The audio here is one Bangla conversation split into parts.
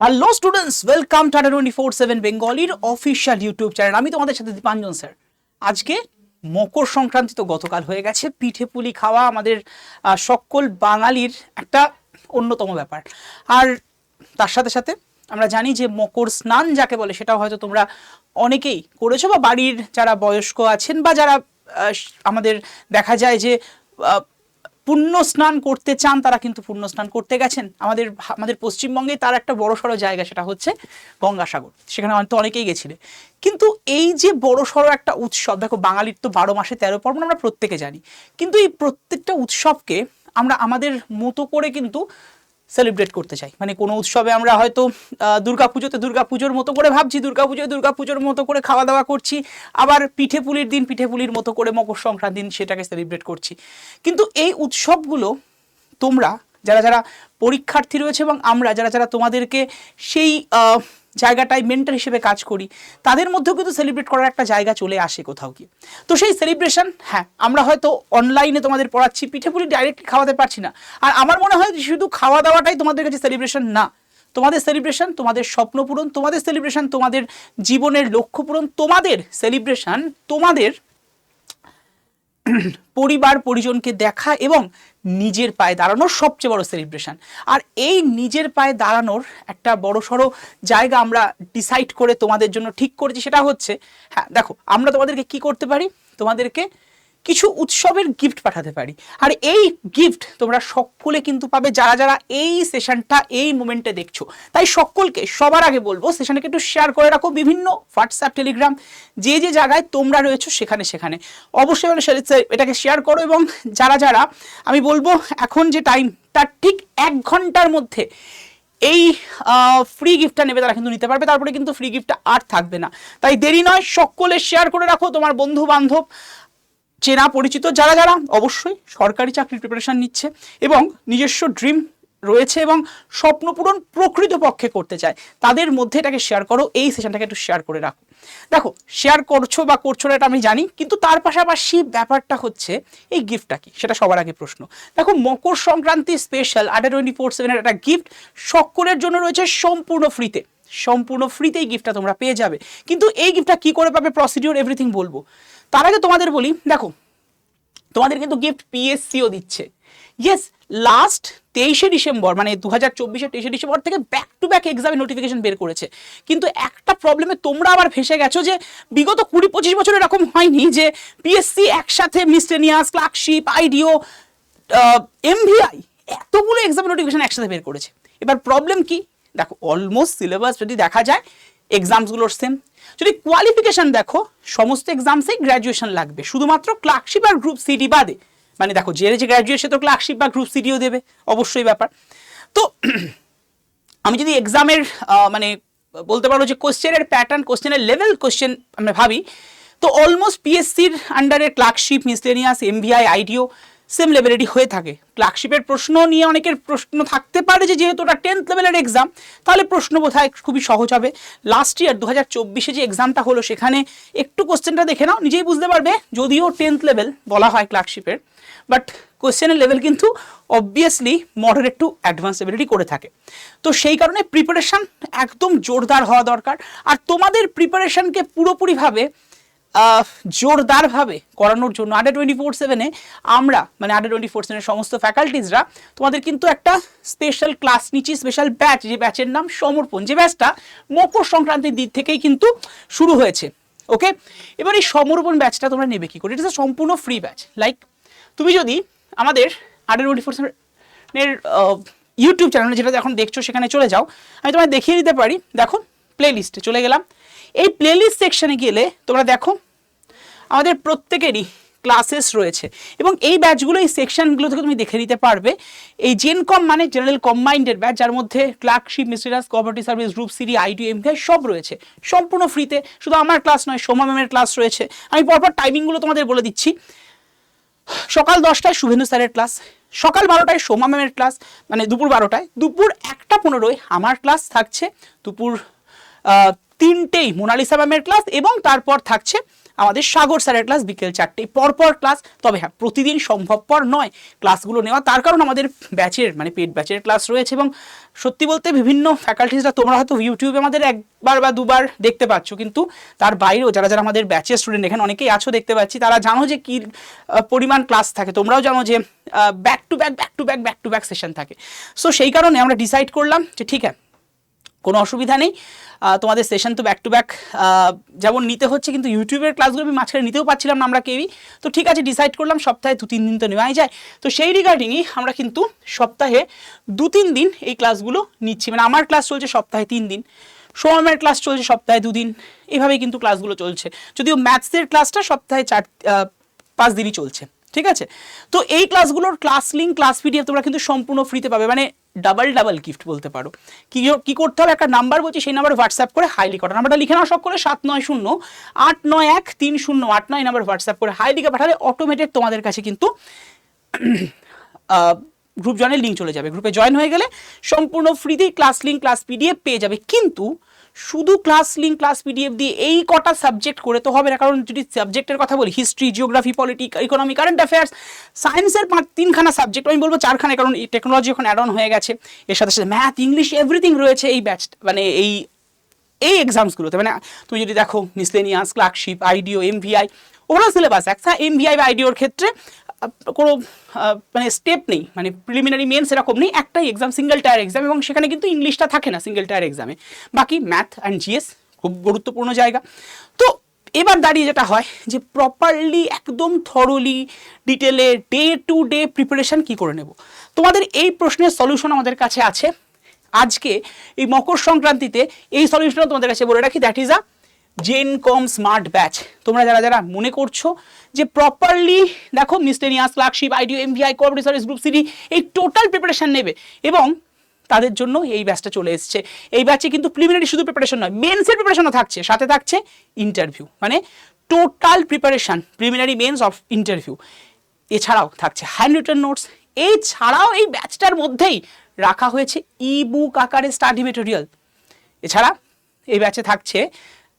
হ্যালো স্টুডেন্টস ওয়েলকাম টাটা টোয়েন্টি ফোর সেভেন বেঙ্গলির অফিসিয়াল ইউটিউব চ্যানেল আমি তোমাদের সাথে দীপাঞ্জন, স্যার। আজকে মকর সংক্রান্তি তো গতকাল হয়ে গেছে পিঠে পুলি খাওয়া আমাদের সকল বাঙালির একটা অন্যতম ব্যাপার। আর তার সাথে সাথে আমরা জানি যে মকর স্নান যাকে বলে, সেটাও হয়তো তোমরা অনেকেই করেছ বা বাড়ির যারা বয়স্ক আছেন বা যারা আমাদের দেখা যায় যে পুণ্য স্নান করতে চান, তারা কিন্তু পুণ্য স্নান করতে গেছেন। আমাদের আমাদের পশ্চিমবঙ্গে তার একটা বড় সড়ো জায়গা সেটা হচ্ছে গঙ্গাসাগর। সেখানে হয়তো অনেকেই গেছিলে। কিন্তু এই যে বড় সড়ো একটা উৎসব, দেখো বাঙালির তো বারো মাসে তেরো পর্বণ, আমরা প্রত্যেকে জানি। কিন্তু এই প্রত্যেকটা উৎসবকে আমরা আমাদের মতো করে কিন্তু সেলিব্রেট করতে চাই। মানে কোনো উৎসবে আমরা হয়তো দুর্গা পুজোতে দুর্গা পুজোর মতো করে ভাবছি দুর্গা পুজোয় দুর্গা পুজোর মতো করে খাওয়া দাওয়া করছি, আবার পিঠে পুলির দিন পিঠে পুলির মতো করে মকর সংক্রান্তির দিন সেটাকে সেলিব্রেট করছি। কিন্তু এই উৎসবগুলো তোমরা, যারা যারা পরীক্ষার্থী রয়েছে এবং আমরা, যারা যারা তোমাদেরকে সেই জায়গাটায় মেন্টার হিসেবে কাজ করি, তাদের মধ্যেও কিন্তু সেলিব্রেট করার একটা জায়গা চলে আসে কোথাও গিয়ে। তো সেই সেলিব্রেশন হ্যাঁ আমরা হয়তো অনলাইনে তোমাদের পড়াচ্ছি পিঠেপুলি ডাইরেক্টলি খাওয়াতে পারছি না। আর আমার মনে হয় শুধু খাওয়া দাওয়াটাই তোমাদের কাছে সেলিব্রেশন না। তোমাদের সেলিব্রেশন, তোমাদের স্বপ্ন পূরণ, তোমাদের সেলিব্রেশন, তোমাদের জীবনের লক্ষ্য পূরণ, তোমাদের সেলিব্রেশন, তোমাদের পরিবার, পরিজনকে দেখা এবং নিজের পায়ে দাঁড়ানোর সবচেয়ে বড় সেলিব্রেশন আর এই নিজের পায়ে দাঁড়ানোর একটা বড় সড়ো জায়গা আমরা ডিসাইড করে তোমাদের জন্য ঠিক করেছি, সেটা হচ্ছে হ্যাঁ দেখো, আমরা তোমাদেরকে কি করতে পারি? তোমাদেরকে কিছু উৎসবের গিফট পাঠাতে পারি। আর এই গিফট তোমরা সকলে কিন্তু পাবে যারা যারা এই সেশনটা এই মোমেন্টে দেখছ। তাই সকলকে সবার আগে বলব সেশনকে একটু শেয়ার করে রাখো। বিভিন্ন হোয়াটসঅ্যাপ টেলিগ্রাম যে যে জায়গায় তোমরা রয়েছো, সেখানে সেখানে। অবশ্যই এটাকে শেয়ার করো এবং যারা যারা, আমি বলব এখন যে টাইম তার ঠিক এক ঘণ্টার মধ্যে এই ফ্রি গিফটটা নেবে, তারা কিন্তু নিতে পারবে। তারপরে কিন্তু ফ্রি গিফটটা আর থাকবে না। তাই দেরি নয়, সকলে শেয়ার করে রাখো তোমার বন্ধু বান্ধব চেনা পরিচিত যারা যারা অবশ্যই সরকারি চাকরির প্রিপারেশন নিচ্ছে এবং নিজস্ব ড্রিম রয়েছে এবং স্বপ্ন পূরণ প্রকৃত পক্ষে করতে চায়, তাদের মধ্যে এটাকে শেয়ার করো, এই সেশনটাকে একটু শেয়ার করে রাখো। দেখো শেয়ার করছ বা করছ না এটা আমি জানি, কিন্তু তার পাশাপাশি ব্যাপারটা হচ্ছে, এই গিফটটা কি? সেটা সবার আগে প্রশ্ন। দেখো, Makar Sankranti special Adda twenty four সেভেনের একটা গিফট সকলের জন্য রয়েছে সম্পূর্ণ ফ্রিতে সম্পূর্ণ ফ্রিতে এই গিফটটা তোমরা পেয়ে যাবে। কিন্তু এই গিফটটা কি করে পাবে? প্রসিডিওর এভরিথিং বলব। তার আগে তোমাদের বলি, দেখো, তোমাদের কিন্তু গিফট পিএসসিও দিচ্ছে। ইয়েস লাস্ট তেইশে ডিসেম্বর মানে দু হাজার চব্বিশে তেইশে ডিসেম্বর থেকে ব্যাক টু ব্যাক এক্সামের নোটিফিকেশন বের করেছে। কিন্তু একটা প্রবলেমে তোমরা আবার ফেসে গেছো যে, বিগত কুড়ি পঁচিশ বছর এরকম হয়নি যে পিএসসি একসাথে মিসটেনিয়াস ক্লার্কশিপ আইডিও এমভিআই এতগুলো এক্সামের নোটিফিকেশন একসাথে বের করেছে। এবার প্রবলেম কি? দেখো অলমোস্ট সিলেবাস যদি দেখা যায় এক্সামসগুলোর সেম যদি কোয়ালিফিকেশন দেখো, সমস্ত এক্সামসেই গ্র্যাজুয়েশন লাগবে। শুধুমাত্র ক্লার্কশিপ আর গ্রুপ সিডি বাদে। মানে দেখো, যে যে গ্র্যাজুয়েশন তো ক্লার্কশিপ বা গ্রুপ সিডিও দেবে, অবশ্যই ব্যাপার। তো আমি যদি এক্সামের মানে বলতে পারো যে কোশ্চেনের প্যাটার্ন কোশ্চেনের লেভেল কোশ্চেন আমরা ভাবি, তো অলমোস্ট পিএসসির আন্ডারে ক্লার্কশিপ মিসলেনিয়াস এমভিআই আইডিও সেম লেভেলেরই হয়ে থাকে। ক্লার্কশিপের প্রশ্ন নিয়ে অনেকের প্রশ্ন থাকতে পারে যে, যেহেতু ওটা টেন্থ লেভেলের এক্সাম তাহলে প্রশ্ন বোধহয় খুবই সহজ হবে। লাস্ট ইয়ার দু হাজার চব্বিশে যে এক্সামটা হলো, সেখানে একটু কোশ্চেনটা দেখে নাও, নিজেই বুঝতে পারবে, যদিও টেন্থ লেভেল বলা হয় ক্লার্কশিপের বাট কোশ্চেনের লেভেল কিন্তু অবভিয়াসলি মডারেট টু অ্যাডভান্স লেভেলেরই করে থাকে। তো সেই কারণে প্রিপারেশন একদম জোরদার হওয়া দরকার। আর তোমাদের প্রিপারেশনকে পুরোপুরিভাবে জোরদারভাবে করানোর জন্য আডা টোয়েন্টি ফোর সেভেনে আমরা মানে আডা টোয়েন্টি ফোর সেভেনের সমস্ত ফ্যাকাল্টিজরা তোমাদের কিন্তু একটা স্পেশাল ক্লাস নিচ্ছি স্পেশাল ব্যাচ যে ব্যাচের নাম সমর্পণ, যে ব্যাচটা মকর সংক্রান্তির দিক থেকেই কিন্তু শুরু হয়েছে ওকে এবার এই সমর্পণ ব্যাচটা তোমরা নেবে কি করে? এটা সম্পূর্ণ ফ্রি ব্যাচ লাইক তুমি যদি আমাদের আডা টোয়েন্টি ফোর সেভেনের ইউটিউব চ্যানেলে যেটা এখন দেখছ সেখানে চলে যাও, আমি তোমায় দেখিয়ে দিতে পারি, দেখো প্লে লিস্টে চলে গেলাম। এই প্লে লিস্ট সেকশনে গেলে তোমরা দেখো আমাদের প্রত্যেকেরই ক্লাসেস রয়েছে। এবং এই ব্যাচগুলো এই সেকশনগুলো থেকে তুমি দেখে নিতে পারবে। এই জেনকম মানে জেনারেল কম্বাইন্ডের ব্যাচ যার মধ্যে clerkship mysterious cooperative service group CD IT MVI সব রয়েছে। সম্পূর্ণ ফ্রিতে শুধু আমার ক্লাস নয়, সোমা ম্যামের ক্লাস রয়েছে। আমি পরপর টাইমিংগুলো তোমাদের বলে দিচ্ছি। সকাল দশটায় শুভেন্দু স্যারের ক্লাস সকাল বারোটায় সোমা ম্যামের ক্লাস মানে দুপুর বারোটায়, দুপুর একটা পনেরোয় আমার ক্লাস থাকছে, দুপুর তিনটেই মোনালিসা ম্যামের ক্লাস এবং তারপর থাকছে আমাদের সাগর স্যারের ক্লাস বিকেল চারটে। পরপর ক্লাস তবে হ্যাঁ প্রতিদিন সম্ভবপর নয়। ক্লাসগুলো নেওয়া, তার কারণ আমাদের ব্যাচের মানে পেড ব্যাচের ক্লাস রয়েছে এবং সত্যি বলতে বিভিন্ন ফ্যাকাল্টিসরা তোমরা হয়তো ইউটিউবে আমাদের একবার বা দুবার দেখতে পাচ্ছ, কিন্তু তার বাইরেও যারা যারা আমাদের ব্যাচের স্টুডেন্ট এখানে অনেকেই আছো দেখতে পাচ্ছি, তারা জানো যে কী পরিমাণ ক্লাস থাকে। তোমরাও জানো যে back to back back to back back to back session থাকে। সো সেই কারণে আমরা ডিসাইড করলাম যে, ঠিক আছে কোনো অসুবিধা নেই। তোমাদের সেশন তো ব্যাক টু ব্যাক যেমন নিতে হচ্ছে, কিন্তু ইউটিউবের ক্লাসগুলো আমি মাঝখানে নিতেও পারছিলাম না আমরা কেউই। তো ঠিক আছে ডিসাইড করলাম, সপ্তাহে দু তিন দিন তো নেওয়াই যায়। তো সেই রিগার্ডিংই আমরা কিন্তু সপ্তাহে দু তিন দিন এই ক্লাসগুলো নিচ্ছি। মানে আমার ক্লাস চলছে সপ্তাহে তিন দিন সোমের ক্লাস চলছে সপ্তাহে দুদিন, এভাবেই কিন্তু ক্লাসগুলো চলছে। যদিও ম্যাথসের ক্লাসটা সপ্তাহে চার পাঁচ দিনই চলছে, ঠিক আছে? তো এই ক্লাসগুলোর ক্লাস লিঙ্ক ক্লাস পিডিএফ তোমরা কিন্তু সম্পূর্ণ ফ্রিতে পাবে। মানে ডাবল ডাবল গিফট বলতে পারো। কি কি করতে হবে? একটা নাম্বার বলছি, সেই নাম্বার হোয়াটসঅ্যাপ করে হাইলি কটা নাম্বারটা লিখে নাও সব করে সাত নয় শূন্য, আট নয় এক, তিন শূন্য, আট নয় নাম্বার হোয়াটসঅ্যাপ করে হাই লিখে পাঠালে অটোমেটেড তোমাদের কাছে কিন্তু গ্রুপ জয়েনের লিঙ্ক চলে যাবে। গ্রুপে জয়েন হয়ে গেলে সম্পূর্ণ ফ্রিতেই ক্লাস লিঙ্ক ক্লাস পিডিএফ পেয়ে যাবে। কিন্তু শুধু ক্লাস লিঙ্ক ক্লাস পিডিএফ দিয়ে এই কটা সাবজেক্ট করে তো হবে না। কারণ যদি সাবজেক্টের কথা বলি history geography politic economy current affairs সায়েন্সের পাঁচ তিনখানা সাবজেক্ট আমি বলব চারখানা, কারণ এই টেকনোলজি এখন অ্যাড অন হয়ে গেছে। এর সাথে সাথে ম্যাথ ইংলিশ এভরিথিং রয়েছে এই ব্যাচ মানে এই এই এক্সামসগুলোতে মানে তুমি যদি দেখো miscellaneous clerkship IDO MVI overall syllabus একটা এমভিআই বা আইডিওর ক্ষেত্রে কোনো মানে স্টেপ নেই। মানে প্রিলিমিনারি মেন সেরকম নেই। একটাই এক্সাম সিঙ্গেল টায়ার এক্সাম এবং সেখানে কিন্তু ইংলিশটা থাকে না সিঙ্গেল টায়ার এক্সামে বাকি ম্যাথ অ্যান্ড জিএস খুব গুরুত্বপূর্ণ জায়গা। তো এবার দাঁড়িয়ে যেটা হয় যে প্রপারলি একদম থরলি ডিটেলে ডে টু ডে প্রিপারেশন কী করে নেব? তোমাদের এই প্রশ্নের সলিউশন আমাদের কাছে আছে। আজকে এই মকর সংক্রান্তিতে এই সলিউশনটা তোমাদের কাছে বলে রাখি that is a gen com smart batch তোমরা যারা যারা মনে করছ যে প্রপারলি দেখো মিস্টেরিয়াস ক্লার্কশিপ আইডিও MVI cooperative service group CD এই টোটাল প্রিপারেশন নেবে এবং তাদের জন্য এই ব্যাচটা চলে এসছে। এই ব্যাচে কিন্তু প্রিলিমিনারি শুধু প্রিপারেশন নয় মেন্সের প্রিপারেশনও থাকছে, সাথে থাকছে ইন্টারভিউ মানে total preparation preliminary mains of interview এছাড়াও থাকছে হ্যান্ড রিটার্ন নোটস এছাড়াও এই ব্যাচটার মধ্যেই রাখা হয়েছে ই বুক আকারে স্টাডি মেটেরিয়াল এছাড়া এই ব্যাচে থাকছে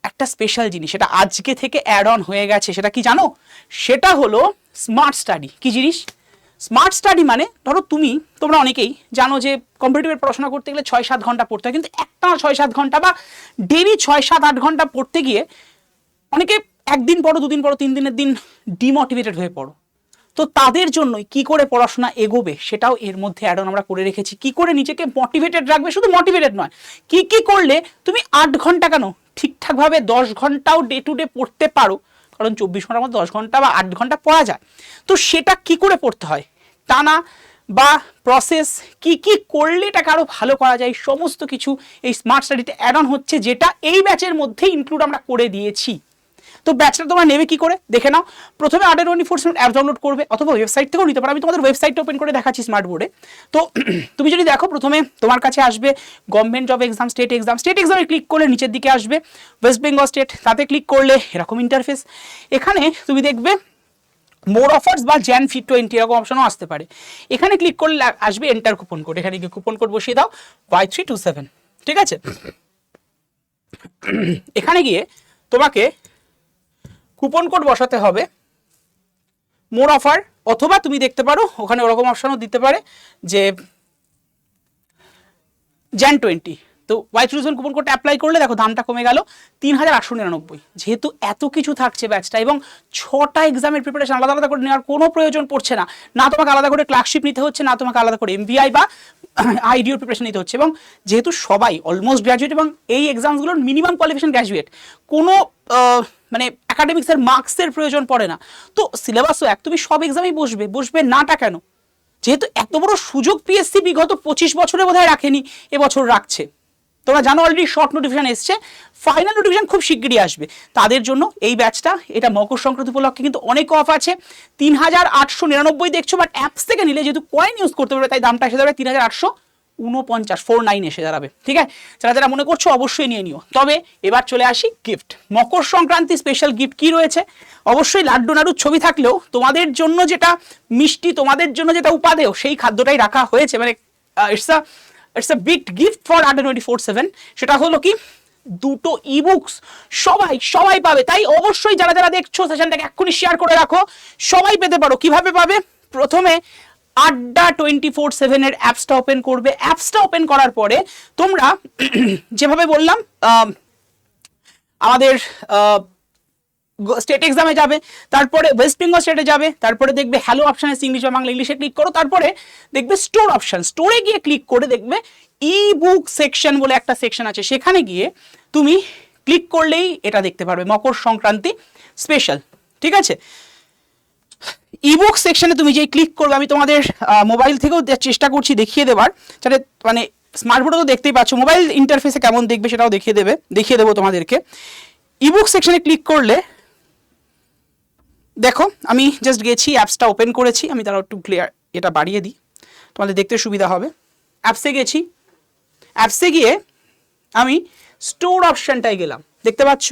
একটা স্পেশাল জিনিস, সেটা আজকে থেকে অ্যাড অন হয়ে গেছে, সেটা কি জানো? সেটা হলো স্মার্ট স্টাডি কি জিনিস? স্মার্ট স্টাডি মানে ধরো তুমি, তোমরা অনেকেই জানো যে কম্পিটিভের পড়াশোনা করতে গেলে ছয় সাত ঘণ্টা পড়তে হয়, কিন্তু একটা ছয় সাত ঘণ্টা বা ডেলি ছয় সাত আট ঘণ্টা পড়তে গিয়ে অনেকে একদিন পড়ো, দুদিন পড়ো, তিন দিনের দিন ডিমোটিভেটেড হয়ে পড়ো। তো তাদের জন্যই কি করে পড়াশোনা এগোবে সেটাও এর মধ্যে অ্যাড আমরা করে রেখেছি। কি করে নিজেকে মোটিভেটেড রাখবে? শুধু মোটিভেটেড নয়, কি কি করলে তুমি আট ঘণ্টা কেন ঠিকঠাকভাবে দশ ঘন্টাও ডে টু ডে পড়তে পারো? কারণ চব্বিশ ঘণ্টার মধ্যে দশ ঘণ্টা বা আট ঘণ্টা পড়া যায়। তো সেটা কি করে পড়তে হয়? টানা বা প্রসেস কি কি করলে এটাকে আরও ভালো করা যায়? সমস্ত কিছু এই স্মার্ট স্টাডিতে অ্যাড অন হচ্ছে, যেটা এই ব্যাচের মধ্যেই ইনক্লুড আমরা করে দিয়েছি। তো ব্যাচটা তোমরা নেবে কি করে? দেখে নাও। প্রথমে twenty four seven app download করবে অথবা ওয়েবসাইট থেকেও নিতে পারো। আমি তোমাদের ওয়েবসাইটটা ওপেন করে দেখাচ্ছি স্মার্ট বোর্ডে তো তুমি যদি দেখো, প্রথমে তোমার কাছে আসবে government job exam state exam state এক্সামে ক্লিক করলে নিচের দিকে আসবে। ওয়েস্ট বেঙ্গল স্টেট তাতে ক্লিক করলে এরকম ইন্টারফেস এখানে তুমি দেখবে মোর অফার্স বা জ্যান ফিট টোয়েন্টি এরকম অপশনও আসতে পারে। এখানে ক্লিক করলে আসবে এন্টার কুপন কোড এখানে গিয়ে কুপন কোড বসিয়ে দাও ওয়াই থ্রি টু সেভেন ঠিক আছে? এখানে গিয়ে তোমাকে কুপন কোড বসাতে হবে। মোর অফার, অথবা তুমি দেখতে পারো, ওখানে ওরকম অপশনও দিতে পারে যে জ্যান টোয়েন্টি তো ওয়াই থ্রি কুপন কোডটা অ্যাপ্লাই করলে দেখো দামটা কমে গেল তিন হাজার আটশো নিরানব্বই। যেহেতু এত কিছু থাকছে ব্যাচটা এবং ছটা এক্সামের প্রিপারেশন আলাদা আলাদা করে নেওয়ার কোনো প্রয়োজন পড়ছে না না তোমাকে আলাদা করে ক্লার্কশিপ নিতে হচ্ছে, না তোমাকে আলাদা করে এমবিআই বা আইডিওর প্রিপারেশন নিতে হচ্ছে এবং যেহেতু সবাই অলমোস্ট গ্র্যাজুয়েট এবং এই এক্সামসগুলোর মিনিমাম কোয়ালিফিকেশন গ্র্যাজুয়েট কোনো মানে একাডেমিক্সের মার্কসের প্রয়োজন পড়ে না। তো সিলেবাসও এক, তুমি সব এক্সামেই বসবে বসবে নাটা কেন? যেহেতু এত বড় সুযোগ পিএসসি বিগত পঁচিশ বছরে বোধহয় রাখেনি, এবছর রাখছে। তোমরা জানো অলরেডি শর্ট নোটিফিকেশন এসছে ফাইনাল নোটিফিকেশন খুব শিগগিরই আসবে। তাদের জন্য এই ব্যাচটা এটা মকর সংক্রান্তি উপলক্ষে কিন্তু অনেক অফ আছে। তিন হাজার আটশো নিরানব্বই দেখছ বাট অ্যাপস থেকে নিলে যেহেতু কয়েন ইউজ করতে পারবে, তাই দামটা এসে দাঁড়াবে তিন হাজার আটশো উনপঞ্চাশ ফোর নাইন এসে দাঁড়াবে, ঠিক আছে? যারা যারা মনে করছ অবশ্যই নিয়ে নিও। তবে এবার চলে আসি গিফট মকর সংক্রান্তি স্পেশাল গিফট কি রয়েছে? অবশ্যই লাড্ডু নাড়ুর ছবি থাকলেও তোমাদের জন্য যেটা মিষ্টি, তোমাদের জন্য যেটা উপাদেয়, সেই খাদ্যটাই রাখা হয়েছে। মানে it's a it's a big gift for under twenty four seven সেটা হলো কি? দুটো ইবুকস সবাই সবাই পাবে। তাই অবশ্যই যারা যারা দেখছ সেশনটাকে এক্ষুনি শেয়ার করে রাখো। সবাই পেতে পারো। কীভাবে পাবে? প্রথমে আড্ডা টোয়েন্টি ফোর সেভেনের অ্যাপসটা ওপেন করবে। অ্যাপসটা ওপেন করার পরে তোমরা যেভাবে বললাম আমাদের স্টেট এক্সামে যাবে, তারপরে ওয়েস্ট বেঙ্গল স্টেটে যাবে, তারপরে দেখবে হ্যালো অপশানে ইংলিশ বা বাংলা ইংলিশে ক্লিক করো, তারপরে দেখবে স্টোর অপশন স্টোরে গিয়ে ক্লিক করে দেখবে ই বুক সেকশন বলে একটা সেকশন আছে, সেখানে গিয়ে তুমি ক্লিক করলেই এটা দেখতে পারবে। মকর সংক্রান্তি স্পেশাল ঠিক আছে? ইবুক সেকশনে তুমি যেই ক্লিক করবে, আমি তোমাদের মোবাইল থেকেও চেষ্টা করছি দেখিয়ে দেবার, যাতে মানে স্মার্টফোনে তো দেখতেই পাচ্ছ মোবাইল ইন্টারফেসে কেমন দেখবে সেটাও দেখিয়ে দেবে, দেখিয়ে দেবো তোমাদেরকে। ইবুক সেকশনে ক্লিক করলে, দেখো, আমি জাস্ট গেছি অ্যাপসটা ওপেন করেছি, আমি তারা একটু ক্লিয়ার এটা বাড়িয়ে দিই, তোমাদের দেখতে সুবিধা হবে। অ্যাপসে গেছি অ্যাপসে গিয়ে আমি স্টোর অপশানটায় গেলাম, দেখতে পাচ্ছ?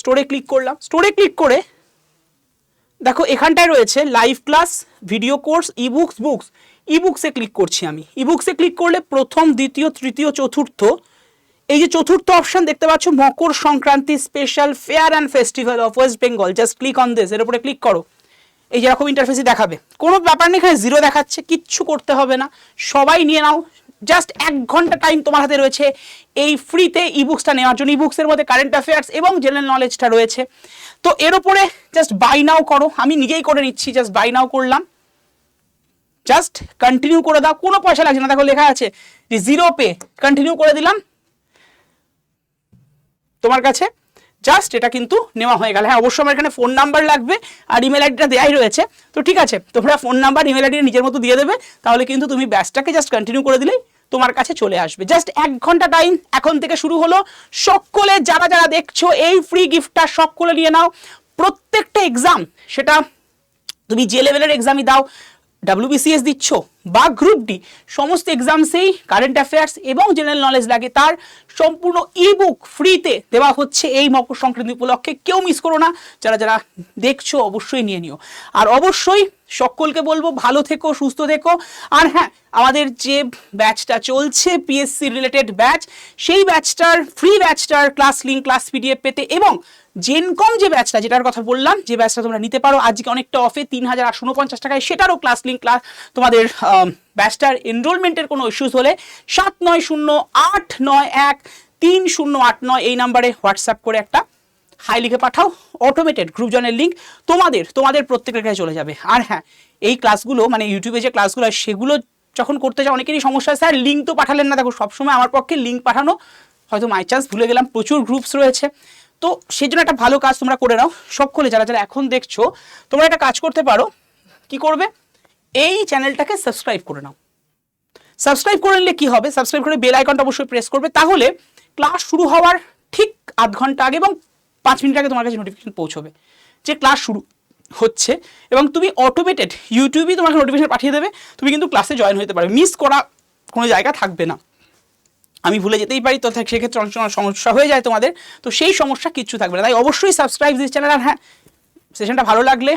স্টোরে ক্লিক করলাম স্টোরে ক্লিক করে দেখো, এখানটায় রয়েছে live class video course ebooks books ইবুকসে click করছি আমি। ইবুকসে ক্লিক করলে প্রথম, দ্বিতীয়, তৃতীয়, চতুর্থ, এই যে চতুর্থ অপশন দেখতে পাচ্ছ, Makar Sankranti special fair and festival of West Bengal just click on this এর উপরে ক্লিক করো। এই যেরকম ইন্টারফেসই দেখাবে। কোনো ব্যাপার নেই, এখানে জিরো দেখাচ্ছে, কিচ্ছু করতে হবে না। সবাই নিয়ে নাও জাস্ট এক ঘণ্টা টাইম তোমার হাতে রয়েছে। এই ফ্রিতে ইবুকসটা নেওয়ার জন্য। ইবুকসের মধ্যে কারেন্ট অ্যাফেয়ার্স এবং জেনারেল নলেজটা রয়েছে। তো এর উপরে জাস্ট বাই নাও করো। আমি নিজেই করে নিচ্ছি জাস্ট বাই নাও করলাম। জাস্ট কন্টিনিউ করে দাও। কোনো পয়সা লাগছে না। দেখো লেখা আছে যে জিরো পে কন্টিনিউ করে দিলাম। তোমার কাছে জাস্ট এটা কিন্তু নেওয়া হয়ে গেল। হ্যাঁ অবশ্যই আমার এখানে ফোন নাম্বার লাগবে আর ইমেল আইডিটা দেওয়াই রয়েছে। তো ঠিক আছে, তোমরা ফোন নাম্বার ইমেল আইডি নিজের মতো দিয়ে দেবে। তাহলে কিন্তু তুমি ব্যাচটাকে জাস্ট কন্টিনিউ করে দিলেই তোমার কাছে চলে আসবে। জাস্ট এক ঘণ্টা টাইম এখন থেকে শুরু হলো। সকলে যারা যারা দেখছ, এই ফ্রি গিফটটা সকলে নিয়ে নাও। প্রত্যেকটা এক্সাম সেটা তুমি যে লেভেলের এক্সামই দাও ডাব্লিউবিসিএস দিচ্ছ বা গ্রুপ ডি সমস্ত এক্সামসেই কারেন্ট অ্যাফেয়ার্স এবং জেনারেল নলেজ লাগে। তার সম্পূর্ণ ইবুক ফ্রিতে দেওয়া হচ্ছে এই মকর সংক্রান্তি উপলক্ষে। কেউ মিস করো না। যারা যারা দেখছ অবশ্যই নিয়ে নিও। আর অবশ্যই সকলকে বলব, ভালো থেকো, সুস্থ থেকো। আর হ্যাঁ আমাদের যে ব্যাচটা চলছে পিএসসি রিলেটেড ব্যাচ সেই ব্যাচটার ফ্রি ব্যাচটার ক্লাস লিঙ্ক ক্লাস পিডিএফ পেতে এবং জেনকম যে ব্যাচটা যেটার কথা বললাম, যে ব্যাচটা তোমরা নিতে পারো, আজকে অনেকটা অফে তিন হাজার আটশো উনপঞ্চাশ টাকায়, সেটারও ক্লাস লিঙ্ক ক্লাস তোমাদের ব্যাচটার এনরোলমেন্টের কোনো ইস্যুস হলে সাত নয় শূন্য আট নয় এক তিন শূন্য আট নয় এই নাম্বারে হোয়াটসঅ্যাপ করে একটা হাই লিখে পাঠাও। অটোমেটেড গ্রুপ জনের লিঙ্ক তোমাদের তোমাদের প্রত্যেকের কাছে চলে যাবে। আর হ্যাঁ এই ক্লাসগুলো মানে ইউটিউবে যে ক্লাসগুলো হয় সেগুলো যখন করতে যাও, অনেকেরই সমস্যা স্যার লিঙ্ক তো পাঠালেন না। দেখো, সবসময় আমার পক্ষে লিঙ্ক পাঠানো, হয়তো মাই চান্স ভুলে গেলাম, প্রচুর গ্রুপস রয়েছে। তো সেই জন্য একটা ভালো কাজ তোমরা করে নাও। সকলে যারা যারা এখন দেখছ, তোমরা একটা কাজ করতে পারো। কি করবে? এই চ্যানেলটাকে সাবস্ক্রাইব করে নাও। সাবস্ক্রাইব করে নিলে কি হবে? সাবস্ক্রাইব করে বেল আইকনটা অবশ্যই প্রেস করবে। তাহলে ক্লাস শুরু হওয়ার ঠিক আধ ঘণ্টা আগে এবং পাঁচ মিনিট আগে তোমার কাছে নোটিফিকেশন পৌঁছবে যে ক্লাস শুরু হচ্ছে এবং তুমি অটোমেটেড ইউটিউবেই তোমাকে নোটিফিকেশন পাঠিয়ে দেবে। তুমি কিন্তু ক্লাসে জয়েন হতে পারবে। মিস করা কোনো জায়গা থাকবে না। আমি ভুলে যেতেই পারি, তো সেক্ষেত্রে অনেক সমস্যা হয়ে যায় তোমাদের। তো সেই সমস্যা কিচ্ছু থাকবে না। তাই অবশ্যই সাবস্ক্রাইব দিস চ্যানেল আর হ্যাঁ সেশনটা ভালো লাগলে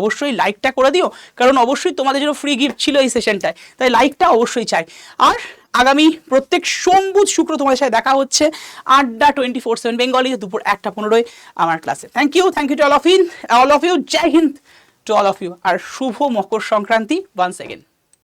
অবশ্যই লাইকটা করে দিও, কারণ অবশ্যই তোমাদের জন্য ফ্রি গিফট ছিল এই সেশনটায় তাই লাইকটা অবশ্যই চাই। আর আগামী প্রত্যেক সম্বুজ শুক্র তোমাদের সাথে দেখা হচ্ছে আড্ডা টোয়েন্টি ফোর সেভেন বেঙ্গলি দুপুর একটা পনেরোই আমার ক্লাসে thank you thank you to all of in all of you Jai Hind to all of you আর শুভ মকর সংক্রান্তি ওয়ান সেকেন্ড